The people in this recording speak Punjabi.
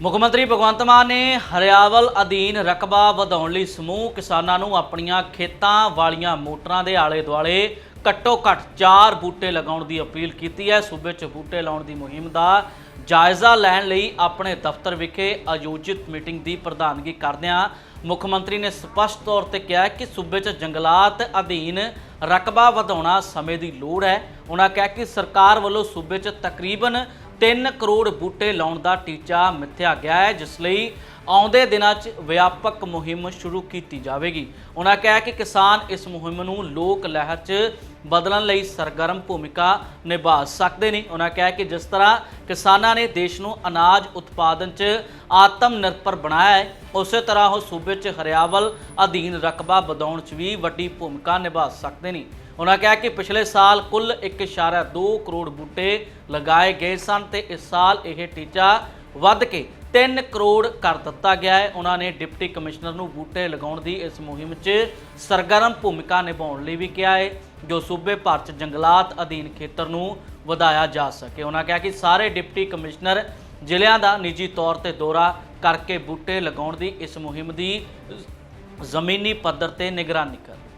ਮੁੱਖ ਮੰਤਰੀ ਭਗਵੰਤ ਮਾਨ ਨੇ ਹਰਿਆਵਲ ਅਧੀਨ ਰਕਬਾ ਵਧਾਉਣ ਲਈ ਸਮੂਹ ਕਿਸਾਨਾਂ ਨੂੰ ਆਪਣੀਆਂ ਖੇਤਾਂ ਵਾਲੀਆਂ ਮੋਟਰਾਂ ਦੇ ਆਲੇ ਦੁਆਲੇ ਘੱਟੋ ਘੱਟ 4 ਬੂਟੇ ਲਗਾਉਣ ਦੀ ਅਪੀਲ ਕੀਤੀ ਹੈ। ਸੂਬੇ 'ਚ ਬੂਟੇ ਲਾਉਣ ਦੀ ਮੁਹਿੰਮ ਦਾ ਜਾਇਜ਼ਾ ਲੈਣ ਲਈ ਆਪਣੇ ਦਫ਼ਤਰ ਵਿਖੇ ਆਯੋਜਿਤ ਮੀਟਿੰਗ ਦੀ ਪ੍ਰਧਾਨਗੀ ਕਰਦਿਆਂ ਮੁੱਖ ਮੰਤਰੀ ਨੇ ਸਪਸ਼ਟ ਤੌਰ ਤੇ ਕਿਹਾ ਕਿ ਸੂਬੇ 'ਚ ਜੰਗਲਾਤ ਅਧੀਨ ਰਕਬਾ ਵਧਾਉਣਾ ਸਮੇਂ ਦੀ ਲੋੜ ਹੈ। ਉਹਨਾਂ ਕਿਹਾ ਕਿ ਸਰਕਾਰ ਵੱਲੋਂ ਸੂਬੇ 'ਚ ਤਕਰੀਬਨ 3 ਕਰੋੜ ਬੂਟੇ ਲਾਉਣ ਦਾ ਟੀਚਾ ਮਿੱਥਿਆ ਗਿਆ ਹੈ, ਜਿਸ ਲਈ ਆਉਂਦੇ ਦਿਨਾਂ 'ਚ ਵਿਆਪਕ ਮੁਹਿੰਮ ਸ਼ੁਰੂ ਕੀਤੀ ਜਾਵੇਗੀ। ਉਹਨਾਂ ਕਿਹਾ ਕਿ ਕਿਸਾਨ ਇਸ ਮੁਹਿੰਮ ਨੂੰ ਲੋਕ ਲਹਿਰ 'ਚ ਬਦਲਣ ਲਈ ਸਰਗਰਮ ਭੂਮਿਕਾ ਨਿਭਾ ਸਕਦੇ ਨੇ। ਉਹਨਾਂ ਕਿਹਾ ਕਿ ਜਿਸ ਤਰ੍ਹਾਂ ਕਿਸਾਨਾਂ ਨੇ ਦੇਸ਼ ਨੂੰ ਅਨਾਜ ਉਤਪਾਦਨ 'ਚ ਆਤਮ ਨਿਰਭਰ ਬਣਾਇਆ ਹੈ, ਉਸੇ ਤਰ੍ਹਾਂ ਉਹ ਸੂਬੇ 'ਚ ਹਰਿਆਵਲ ਅਧੀਨ ਰਕਬਾ ਵਧਾਉਣ 'ਚ ਵੀ ਵੱਡੀ ਭੂਮਿਕਾ ਨਿਭਾ ਸਕਦੇ ਨੇ। ਉਹਨਾਂ ਕਿਹਾ ਕਿ ਪਿਛਲੇ ਸਾਲ ਕੁੱਲ 1.2 ਕਰੋੜ ਬੂਟੇ ਲਗਾਏ ਗਏ ਸਨ ਤੇ ਇਸ ਸਾਲ ਇਹ ਟੀਚਾ ਵੱਧ ਕੇ 3 ਕਰੋੜ ਕਰ ਦਿੱਤਾ ਗਿਆ ਹੈ। ਉਹਨਾਂ ਨੇ ਡਿਪਟੀ ਕਮਿਸ਼ਨਰ ਨੂੰ ਬੂਟੇ ਲਗਾਉਣ ਦੀ ਇਸ ਮੁਹਿੰਮ 'ਚ ਸਰਗਰਮ ਭੂਮਿਕਾ ਨਿਭਾਉਣ ਲਈ ਵੀ ਕਿਹਾ ਹੈ, ਜੋ ਸੂਬੇ ਭਰ 'ਚ ਜੰਗਲਾਤ ਅਧੀਨ ਖੇਤਰ ਨੂੰ ਵਧਾਇਆ ਜਾ ਸਕੇ। ਉਹਨਾਂ ਕਿਹਾ ਕਿ ਸਾਰੇ ਡਿਪਟੀ ਕਮਿਸ਼ਨਰ ਜ਼ਿਲ੍ਹਿਆਂ ਦਾ ਨਿੱਜੀ ਤੌਰ ਤੇ ਦੌਰਾ ਕਰਕੇ ਬੂਟੇ ਲਗਾਉਣ ਦੀ ਇਸ ਮੁਹਿੰਮ ਦੀ ਜ਼ਮੀਨੀ ਪੱਧਰ ਤੇ ਨਿਗਰਾਨੀ ਕਰ